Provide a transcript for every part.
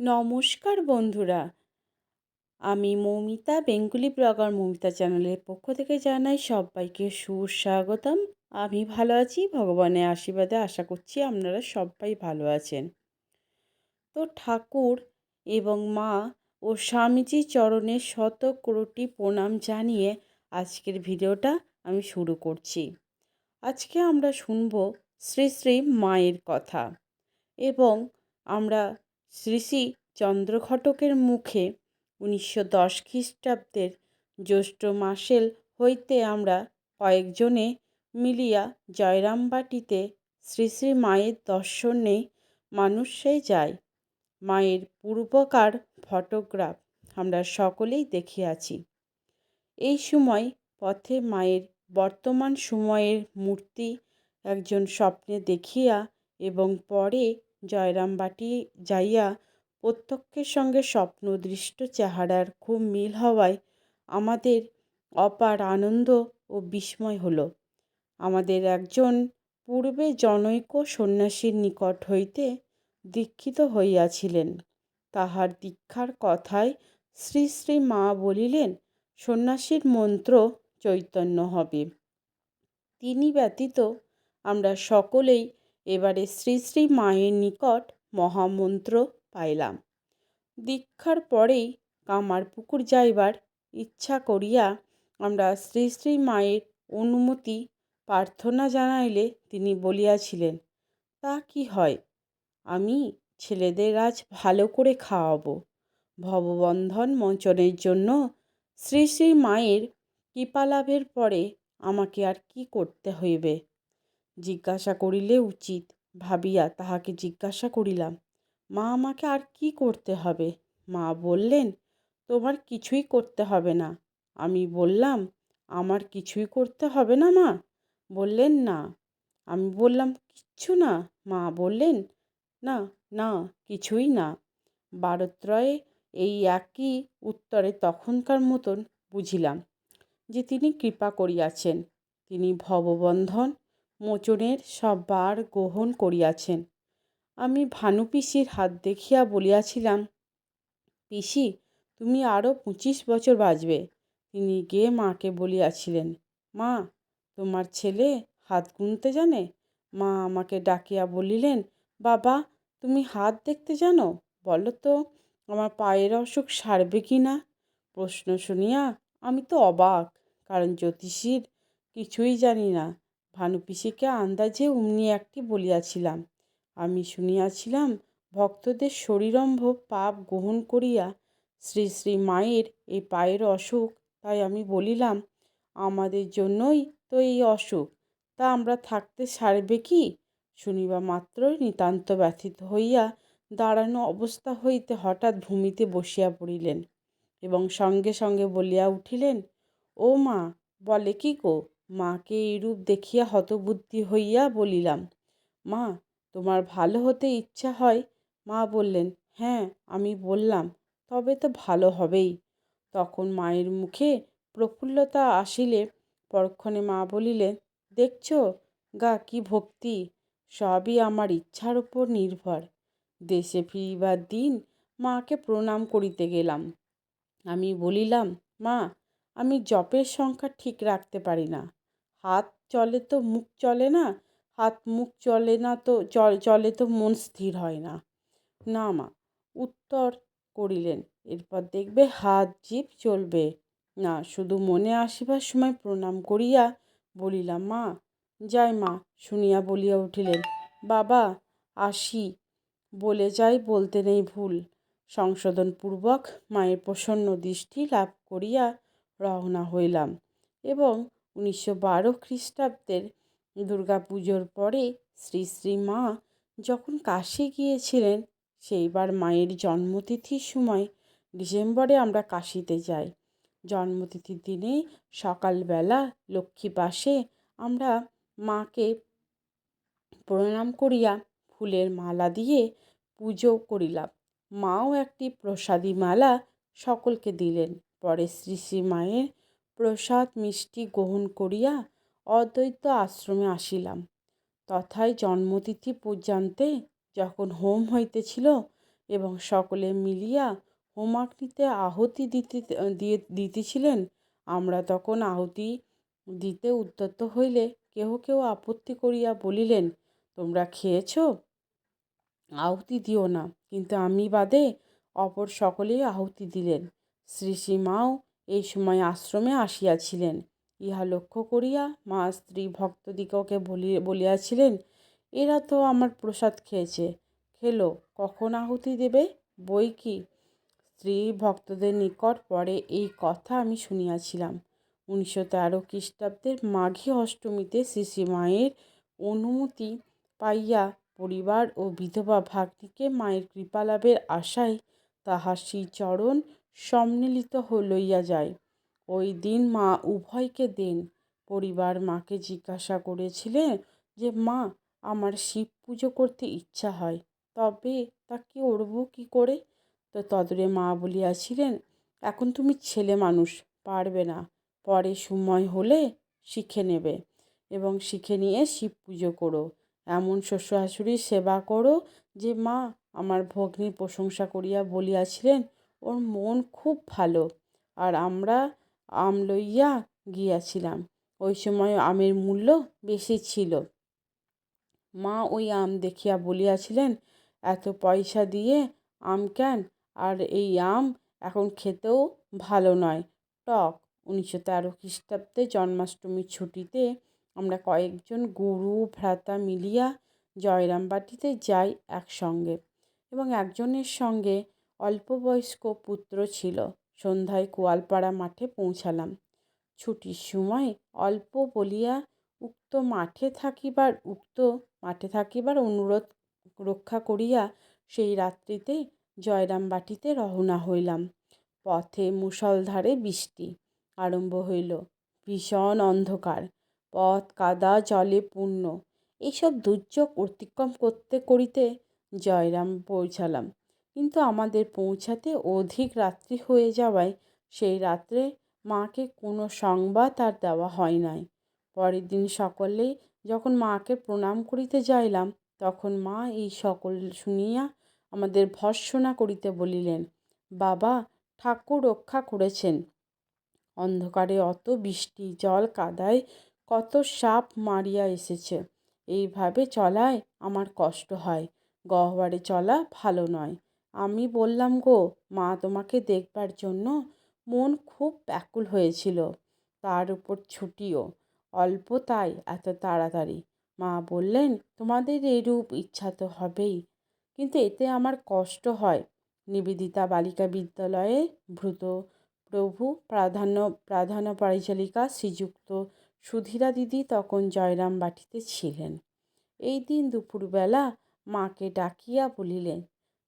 নমস্কার বন্ধুরা। আমি মৌমিতা বেঙ্গুলি ব্লগার মৌমিতা চ্যানেলের পক্ষ থেকে জানাই সবাইকে সুস্বাগতম। আমি ভালো আছি, ভগবানের আশীর্বাদে আশা করছি আপনারা সবাই ভালো আছেন। তো ঠাকুর এবং মা ও স্বামীজি চরণে শত কোটি প্রণাম জানিয়ে আজকের ভিডিওটা আমি শুরু করছি। আজকে আমরা শুনব শ্রী শ্রী মায়ের কথা এবং আমরা শ্রী শ্রী চন্দ্রঘটকের মুখে উনিশশো দশ খ্রিস্টাব্দের জ্যৈষ্ঠ মাসেল হইতে আমরা কয়েকজনে মিলিয়া জয়রামবাটিতে শ্রী শ্রী মায়ের দর্শনে মানুষে যায় মায়ের পূর্বকার ফটোগ্রাফ আমরা সকলেই দেখিয়াছি। এই সময় পথে মায়ের বর্তমান সময়ের মূর্তি একজন স্বপ্নে দেখিয়া এবং পরে জয়রামবাটি যাইয়া প্রত্যক্ষের সঙ্গে স্বপ্নদৃষ্ট চেহারার খুব মিল হওয়ায় আমাদের অপার আনন্দ ও বিস্ময় হলো। আমাদের একজন পূর্বে জনৈক সন্ন্যাসীর নিকট হইতে দীক্ষিত হইয়াছিলেন। তাহার দীক্ষার কথায় শ্রী শ্রী মা বলিলেন, সন্ন্যাসীর মন্ত্র চৈতন্য হবে। তিনি ব্যতীত আমরা সকলেই এবারে শ্রী শ্রী মায়ের নিকট মহামন্ত্র পাইলাম। দীক্ষার পরেই কামার পুকুর যাইবার ইচ্ছা করিয়া আমরা শ্রী শ্রী মায়ের অনুমতি প্রার্থনা জানাইলে তিনি বলিয়াছিলেন, তা কি হয়? আমি ছেলেদের আজ ভালো করে খাওয়াবো। ভববন্ধন মোচনের জন্য শ্রী শ্রী মায়ের কৃপালাভের পরে আমাকে আর কি করতে হইবে? জিজ্ঞাসা করিলে উচিত। ভাবিয়া তাহাকে জিজ্ঞাসা করিলাম, মা, আমাকে আর কি করতে হবে? মা বললেন, তোমার কিছুই করতে হবে না। আমি বললাম, আমার কিছুই করতে হবে না, মা? বললেন, না। আমি বললাম, কিচ্ছু না। মা বললেন, না না, কিছুই না। বারোত্রয়ে এই একই উত্তরে তখনকার মতন বুঝিলাম যে তিনি কৃপা করিয়াছেন। তিনি ভববন্ধন মোচনের সব বার গ্রহণ করিয়াছেন। আমি ভানু পিসির হাত দেখিয়া বলিয়াছিলাম, পিসি, তুমি আরও পঁচিশ বছর বাঁচবে। তিনি গিয়ে মাকে বলিয়াছিলেন, মা, তোমার ছেলে হাত গুনতে জানে? মা আমাকে ডাকিয়া বলিলেন, বাবা, তুমি হাত দেখতে জানো? বলো তো, আমার পায়ের অসুখ সারবে কি না? প্রশ্ন শুনিয়া আমি তো অবাক, কারণ জ্যোতিষীর কিছুই জানি না। ভানু পিসিকে আন্দাজে অমনি একটি বলিয়াছিলাম। আমি শুনিয়াছিলাম ভক্তদের শরীরম্ভ পাপ গ্রহণ করিয়া শ্রী শ্রী মায়ের এই পায়ের অসুখ। তাই আমি বলিলাম, আমাদের জন্যই তো এই অসুখ। তা আমরা থাকতে সারবে কি? শুনিবা মাত্রই নিতান্ত ব্যথিত হইয়া দাঁড়ানো অবস্থা হইতে হঠাৎ ভূমিতে বসিয়া পড়িলেন এবং সঙ্গে সঙ্গে বলিয়া উঠিলেন, ও মা, বলে কি গো? মাকে এইরূপ দেখিয়া হতবুদ্ধি হইয়া বলিলাম, মা, তোমার ভালো হতে ইচ্ছা হয়? মা বললেন হ্যাঁ আমি বললাম, তবে তো ভালো হবেই। তখন মায়ের মুখে প্রফুল্লতা আসিলে, পরক্ষণে মা বলিলেন, দেখছ, গা, কি ভক্তি, সবই আমার ইচ্ছার উপর নির্ভর। দেশে ফিরিবার দিন মাকে প্রণাম করিতে গেলাম। আমি বলিলাম, মা আমি জপের সংখ্যা ঠিক রাখতে পারি না। হাত চলে তো মুখ চলে না, হাত মুখ চলে না তো চলে তো মন স্থির হয় না। না মা, উত্তর করিলেন। এরপর দেখবে হাত জিভ চলবে। না, শুধু মনে আসিবার সময় প্রণাম করিয়া বলিলাম, মা, যাই মা, শুনিয়া বলিয়া উঠিলেন। বাবা, আসি। বলে যাই, বলতে নেই ভুল। সংশোধনপূর্বক মায়ের প্রসন্ন দৃষ্টি লাভ করিয়া রওনা হইলাম এবং উনিশশো বারো খ্রিস্টাব্দের দুর্গা পুজোর পরে শ্রী শ্রী মা যখন কাশি গিয়েছিলেন, সেইবার মায়ের জন্মতিথির সময় ডিসেম্বরে আমরা কাশিতে যাই। জন্মতিথির দিনে সকালবেলা লক্ষ্মী পাশে আমরা মাকে প্রণাম করিয়া ফুলের মালা দিয়ে পুজো করিলাম। মাও একটি প্রসাদী মালা সকলকে দিলেন। পরে শ্রী শ্রী মায়ের প্রসাদ মিষ্টি গ্রহণ করিয়া অদ্বৈত আশ্রমে আসিলাম। তথায় জন্মতিথি পর্যন্তে যখন হোম হইতেছিল এবং সকলে মিলিয়া হোমাগ্নিতে আহুতি দিতে দিয়ে দিতেছিলেন, আমরা তখন আহুতি দিতে উদ্যত হইলে কেহ কেউ আপত্তি করিয়া বলিলেন, তোমরা খেয়েছ? আহুতি দিও না। কিন্তু আমি বাদে অপর সকলেই আহুতি দিলেন। শ্রী শ্রীমাও এই সময় আশ্রমে আসিয়াছিলেন। ইহা লক্ষ্য করিয়া মা স্ত্রী ভক্তদিগকে বলিয়াছিলেন, এরা তো আমার প্রসাদ খেয়েছে। খেলো, কখন আহুতি দেবে? বই কি? স্ত্রী ভক্তদের নিকট পরে এই কথা আমি শুনিয়াছিলাম। উনিশশো তেরো খ্রিস্টাব্দের মাঘী অষ্টমীতে শ্রী মায়ের অনুমতি পাইয়া পরিবার ও বিধবা ভাগ্নিকে মায়ের কৃপালাভের আশায় তাহার শ্রীচরণ সম্মিলিত লইয়া যায়। ওই দিন মা উভয়কে দেন। পরিবার মাকে জিজ্ঞাসা করেছিলেন যে, মা, আমার শিব পুজো করতে ইচ্ছা হয়, তবে তা করব কী করে? তো তদরে মা বলিয়াছিলেন, এখন তুমি ছেলে মানুষ, পারবে না। পরে সময় হলে শিখে নেবে এবং শিখে নিয়ে শিব পুজো করো। এমন শ্বশুর শাশুড়ির সেবা করো যে, মা, আমার ভগ্নির প্রশংসা করিয়া বলিয়াছিলেন ওর মন খুব ভালো। আর আমরা আম লইয়া গিয়াছিলাম। ওই সময় আমের মূল্য বেশি ছিল। মা ওই আম দেখিয়া বলিয়াছিলেন, এত পয়সা দিয়ে আম কেন? আর এই আম এখন খেতেও ভালো নয়। টক, উনিশশো তেরো খ্রিস্টাব্দে জন্মাষ্টমীর ছুটিতে আমরা কয়েকজন গুরু, ভ্রাতা মিলিয়া জয়রামবাটিতে যাই একসঙ্গে এবং একজনের সঙ্গে অল্পবয়স্ক পুত্র ছিল, সন্ধ্যায় কোয়ালপাড়া মাঠে পৌঁছালাম। ছুটির সময় অল্প বলিয়া উক্ত মাঠে থাকিবার, উক্ত মাঠে থাকিবার অনুরোধ রক্ষা করিয়া সেই রাত্রিতে জয়রামবাটিতে রওনা হইলাম। পথে মুষলধারে বৃষ্টি আরম্ভ হইল। ভীষণ অন্ধকার, পথ কাদা, জলে পূর্ণ। এইসব দুর্যোগ অতিক্রম করতে, করিতে জয়রাম পৌঁছালাম। কিন্তু আমাদের পৌঁছাতে অধিক রাত্রি হয়ে যাওয়ায় সেই রাত্রে মাকে কোনো সংবাদ আর দেওয়া হয় নাই। পরের দিন সকলে যখন মাকে প্রণাম করিতে যাইলাম, তখন মা এই সকল শুনিয়া আমাদের ভর্সনা করিতে বলিলেন, বাবা, ঠাকুর রক্ষা করেছেন। অন্ধকারে অত বৃষ্টি, জল কাদায় কত সাপ মারিয়া এসেছে। এইভাবে চলায় আমার কষ্ট হয়। গহ্বরে চলা ভালো নয়। আমি বললাম, গো, মা তোমাকে দেখবার জন্য মন খুব ব্যাকুল হয়েছিল। তার উপর ছুটিও। অল্প তাই, এত তাড়াতাড়ি। মা বললেন, তোমাদের এইরূপ ইচ্ছা তো হবেই, কিন্তু এতে আমার কষ্ট হয়। নিবেদিতা বালিকা বিদ্যালয়ে ভূত প্রভু প্রাধান্য প্রাধান্য পরিচালিকা শ্রীযুক্ত সুধীরা দিদি তখন জয়রাম বাটিতে ছিলেন। এই দিন দুপুরবেলা মাকে ডাকিয়া বলিলেন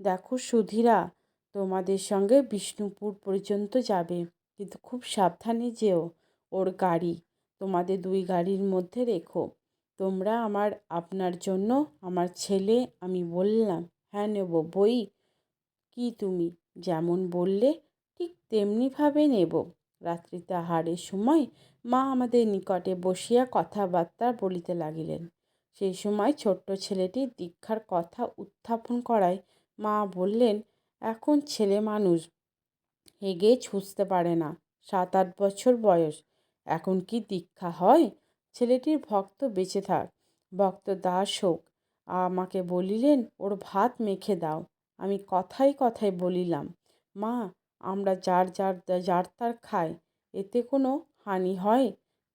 দেখো সুধীরা, তোমাদের সঙ্গে বিষ্ণুপুর পর্যন্ত যাবে, কিন্তু খুব সাবধানে যেও ওর গাড়ি। তোমাদের দুই গাড়ির মধ্যে রেখো। তোমরা আমার, আপনার জন্য আমার ছেলে, আমি বললাম হ্যাঁ নেব। বই কি তুমি? যেমন বললে, ঠিক তেমনিভাবে নেব। রাত্রিতে আহারের সময় মা আমাদের নিকটে বসিয়া কথাবার্তা বলিতে লাগিলেন। সেই সময় ছোট্ট ছেলেটি দীক্ষার কথা উত্থাপন করায় মা বললেন, এখন ছেলে মানুষ হেগে ছুঁচতে পারে না। সাত আট বছর বয়স, এখন কি দীক্ষা হয়? ছেলেটির ভক্ত বেঁচে থাক, ভক্ত দাস হোক। আমাকে বলিলেন, ওর ভাত মেখে দাও। আমি কথায় কথায় বলিলাম, মা, আমরা যার যার যার তার খাই, এতে কোনো হানি হয়?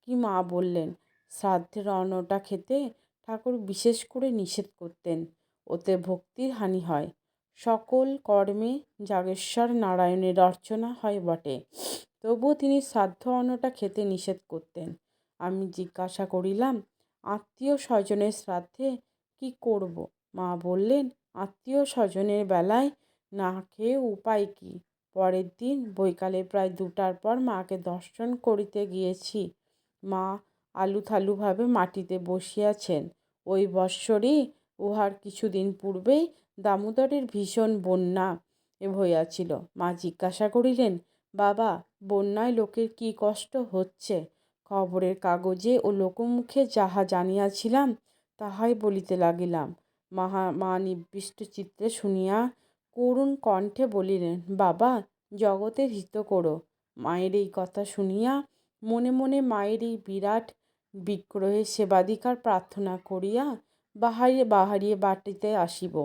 কি মা বললেন, শ্রাদ্ধের অন্নটা খেতে ঠাকুর বিশেষ করে নিষেধ করতেন, ওতে ভক্তির হানি হয়। সকল কর্মে যাগেশ্বর নারায়ণের অর্চনা হয় বটে। তবুও তিনি শ্রাদ্ধ অন্নটা খেতে নিষেধ করতেন। আমি জিজ্ঞাসা করিলাম, আত্মীয় স্বজনের শ্রাদ্ধে কি করব? মা বললেন, আত্মীয় স্বজনের বেলায় না খেয়ে উপায় কি? পরের দিন বৈকালে প্রায় দুটার পর মাকে দর্শন করিতে গিয়েছি। মা আলু থালুভাবে মাটিতে বসিয়াছেন। ওই বৎসরই উহার কিছুদিন পূর্বেই দামোদরের ভীষণ বন্যা হইয়াছিল। মা জিজ্ঞাসা করিলেন, বাবা, বন্যায় লোকের কি কষ্ট হচ্ছে? খবরের কাগজে ও লোকমুখে যাহা জানিয়াছিলাম, তাহাই বলিতে লাগিলাম। মাহা, মা নিবিষ্ট চিত্তে শুনিয়া করুণ কণ্ঠে বলিলেন, বাবা, জগতের হিত করো। মায়ের এই কথা শুনিয়া মনে মনে মায়ের এই বিরাট বিগ্রহের সেবাধিকার প্রার্থনা করিয়া বাহারিয়ে বাহারিয়ে বাটিতে আসিব।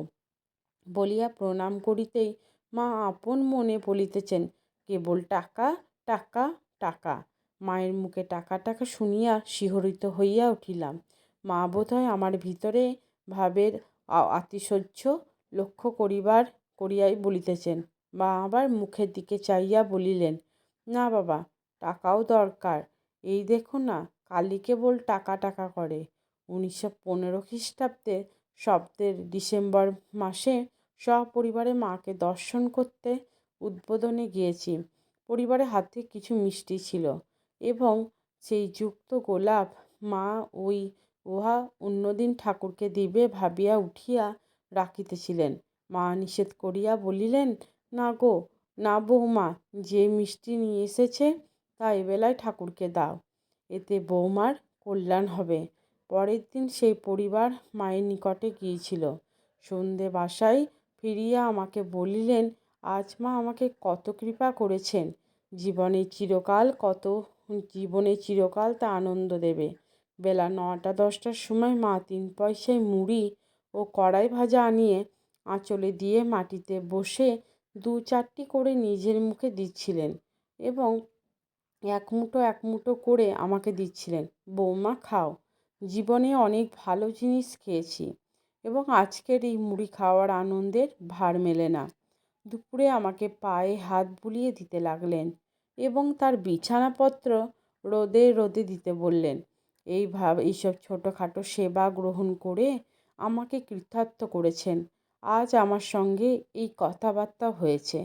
বলিয়া প্রণাম করিতেই মা আপন মনে বলিতেছেন, কেবল টাকা টাকা টাকা। মায়ের মুখে টাকা টাকা শুনিয়া শিহরিত হইয়া উঠিলাম। মা বোধহয় আমার ভিতরে ভাবের আতিশয্য লক্ষ্য করিবার, করিয়াই বলিতেছেন। মা আবার মুখের দিকে চাইয়া বলিলেন, না বাবা, টাকাও দরকার। এই দেখো না, কালি কেবল টাকা টাকা করে। উনিশশো পনেরো খ্রিস্টাব্দে শব্দের ডিসেম্বর মাসে সপরিবারে মাকে দর্শন করতে উদ্বোধনে গিয়েছি। পরিবারের হাতে কিছু মিষ্টি ছিল এবং সেই যুক্ত গোলাপ মা ওই উহা অন্যদিন ঠাকুরকে দিবে ভাবিয়া উঠিয়া রাখিতেছিলেন। মা নিষেধ করিয়া বলিলেন, না গো, না বৌমা, যে মিষ্টি নিয়ে এসেছে তা এবেলায় ঠাকুরকে দাও, এতে বৌমার কল্যাণ হবে। পরের দিন সেই পরিবার মায়ের নিকটে গিয়েছিল। সন্ধে বাসায় ফিরিয়া আমাকে বলিলেন, আজ মা আমাকে কত কৃপা করেছেন। জীবনে চিরকাল কত, জীবনে চিরকাল তা আনন্দ দেবে। বেলা নটা দশটার সময় মা তিন পয়সায় মুড়ি ও কড়াই ভাজা আনিয়ে আঁচলে দিয়ে মাটিতে বসে দু চারটি করে নিজের মুখে দিচ্ছিলেন এবং এক মুঠো এক মুঠো করে আমাকে দিচ্ছিলেন, বৌমা, খাও। জীবনে অনেক ভালো জিনিস খেয়েছি। এবং আজকের এই মুড়ি খাওয়ার আনন্দের ভার মেলে না। দুপুরে আমাকে পায়ে হাত বুলিয়ে দিতে লাগলেন এবং তার বিছানাপত্র রোদে রোদে দিতে বললেন এইভাবে এইসব ছোটোখাটো সেবা গ্রহণ করে আমাকে কৃতার্থ করেছেন। আজ আমার সঙ্গে এই কথাবার্তা হয়েছে।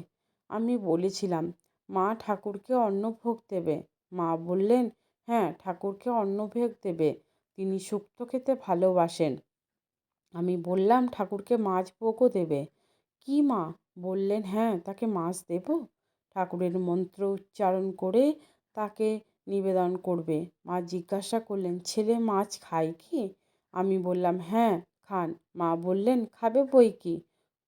আমি বলেছিলাম, মা ঠাকুরকে অন্নভোগ দেবে। মা বললেন হ্যাঁ ঠাকুরকে অন্নভোগ দেবে। তিনি শুক্তো খেতে ভালোবাসেন। আমি বললাম, ঠাকুরকে মাছ ভোগও দেবে। কি মা? বললেন হ্যাঁ তাকে মাছ দেব। ঠাকুরের মন্ত্র উচ্চারণ করে তাকে নিবেদন করবে। মা জিজ্ঞাসা করলেন, ছেলে মাছ খায় কি? আমি বললাম হ্যাঁ খান। মা বললেন, খাবে বই কি?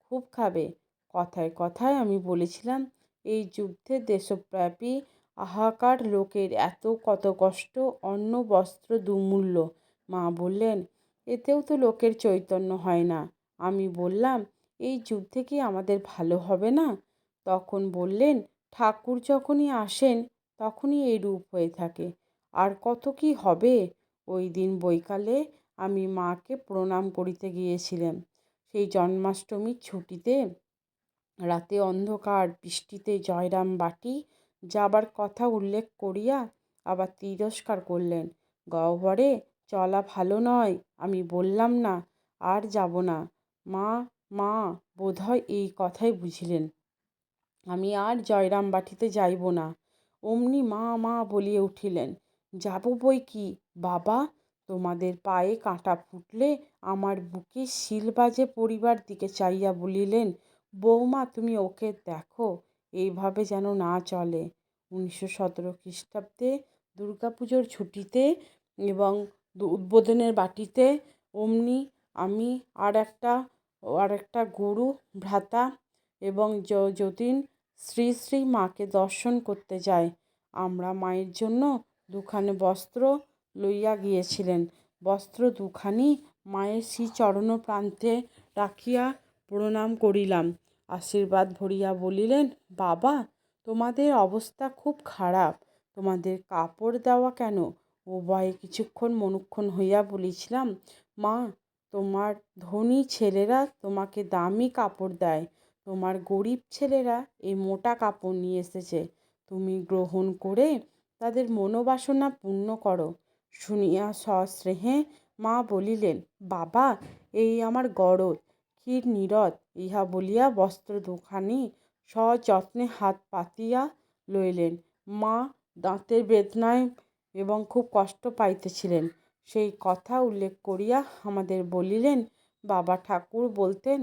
খুব খাবে। কথায় কথায় আমি বলেছিলাম, এই যুদ্ধে দেশব্যাপী হাহাকার লোকের এত কত কষ্ট, অন্ন, বস্ত্র, দুমূল্য। মা বললেন এতেও তো লোকের চৈতন্য হয় না। আমি বললাম, এই যুদ্ধে কি আমাদের ভালো হবে না? তখন বললেন, ঠাকুর যখনই আসেন, তখনই এই রূপ হয়ে থাকে। আর কত কি হবে? ওই দিন বৈকালে আমি মাকে প্রণাম করিতে গিয়েছিলাম। সেই জন্মাষ্টমীর ছুটিতে রাতে অন্ধকার, বৃষ্টিতে জয়রাম বাটি যাবার কথা উল্লেখ করিয়া আবার তিরস্কার করলেন। গহ্বরে চলা ভালো নয়, আমি বললাম না, আর যাব না। মা মা, বোধহয় এই কথাই বুঝিলেন। আমি আর জয়রাম বাটিতে যাইব না। অমনি মা মা বলিয়া উঠিলেন, যাব বই কি? বাবা, তোমাদের পায়ে কাঁটা ফুটলে আমার বুকে শিল বাজে পরিবার দিকে চাইয়া বলিলেন, বৌমা, তুমি ওকে দেখো, এইভাবে যেন না চলে। উনিশশো সতেরো খ্রিস্টাব্দে দুর্গাপুজোর ছুটিতে এবং উদ্বোধনের বাটিতে অমনি আমি আর একটা আর একটা গুরু, ভ্রাতা এবং যতীন শ্রী শ্রী মাকে দর্শন করতে যায়। আমরা মায়ের জন্য দুখানে বস্ত্র লইয়া গিয়েছিলেন। বস্ত্র দুখানি মায়ের শ্রী চরণ প্রান্তে রাখিয়া প্রণাম করিলাম। আশীর্বাদ ভরিয়া বলিলেন, বাবা, তোমাদের অবস্থা খুব খারাপ। তোমাদের কাপড় দেওয়া কেন? উভয়ে কিছুক্ষণ মনুক্ষণ হইয়া বলেছিলাম, মা, তোমার ধনী ছেলেরা তোমাকে দামি কাপড় দেয়। তোমার গরিব ছেলেরা এই মোটা কাপড় নিয়ে এসেছে। তুমি গ্রহণ করে তাদের মনোবাসনা পূর্ণ করো। শুনিয়া সস্নেহে মা বলিলেন, বাবা, এই আমার গরজ ক্ষীর নীরদ। ইহা বলিয়া বস্ত্র দুখানি সযত্নে হাত পাতিয়া লইলেন। মা দাঁতের বেদনায় এবং খুব কষ্ট পাইতেছিলেন। সেই কথা উল্লেখ করিয়া আমাদের বলিলেন, বাবা ঠাকুর বলতেন,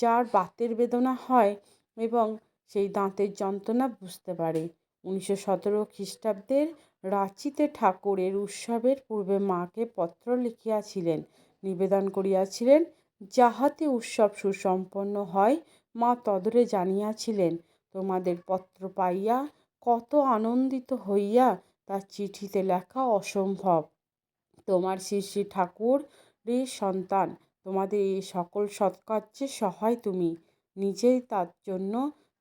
যার বাতের বেদনা হয় এবং সেই দাঁতের যন্ত্রণা বুঝতে পারে। উনিশশো সতেরো খ্রিস্টাব্দের রাঁচিতে ঠাকুরের উৎসবের পূর্বে মাকে পত্র লিখিয়াছিলেন। নিবেদন করিয়াছিলেন, যাহাতে উৎসব সুসম্পন্ন হয়, মা তদরে জানিয়াছিলেন, তোমাদের পত্র পাইয়া কত আনন্দিত হইয়া তার চিঠিতে লেখা অসম্ভব। তোমার শ্রী শ্রী ঠাকুর ঠাকুরের সন্তান, তোমাদের এই সকল সৎকার্যে সহায় তুমি। নিজেই তার জন্য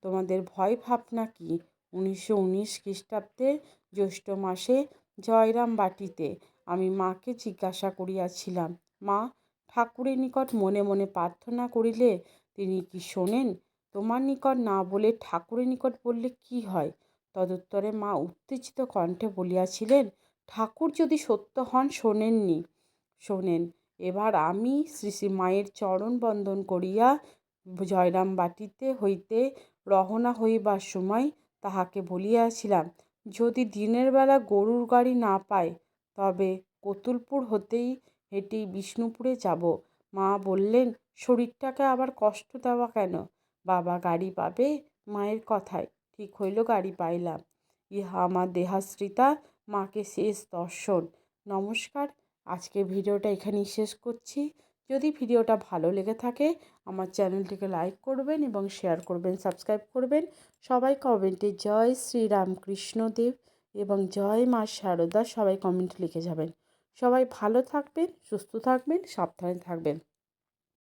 তোমাদের ভয় ভাবনা কি? উনিশশো উনিশ খ্রিস্টাব্দে জ্যৈষ্ঠ মাসে জয়রাম বাটিতে আমি মাকে জিজ্ঞাসা করিয়াছিলাম, মা, ঠাকুরের নিকট মনে মনে প্রার্থনা করিলে তিনি কি শোনেন? তোমার নিকট না বলে ঠাকুরের নিকট বললে কি হয়? তদুত্তরে মা উত্তেজিত কণ্ঠে বলিয়াছিলেন, ঠাকুর যদি সত্য হন, শোনেননি, শোনেন। এবার আমি শ্রী শ্রী মায়ের চরণ বন্দন করিয়া জয়রাম বাটিতে হইতে রহনা হইবার সময় তাহাকে বলিয়াছিলাম, যদি দিনের বেলা গরুর গাড়ি না পায়, তবে কতুলপুর হতেই হেঁটেই বিষ্ণুপুরে যাব মা বললেন, শরীরটাকে আবার কষ্ট দেওয়া কেন? বাবা গাড়ি পাবে মায়ের কথায়। ঠিক হইল, গাড়ি পাইলাম। ইহা আমার দেহাশ্রিতা, মাকে শেষ দর্শন। নমস্কার আজকে ভিডিওটা এখানেই শেষ করছি। যদি ভিডিওটা ভালো লেগে থাকে, আমার চ্যানেলটিকে লাইক করবেন এবং শেয়ার করবেন, সাবস্ক্রাইব করবেন। সবাই কমেন্টে জয় শ্রীরামকৃষ্ণদেব এবং জয় মা শারদা সবাই কমেন্ট লিখে যাবেন। সবাই ভালো থাকবেন, সুস্থ থাকবেন, সাবধানে থাকবেন।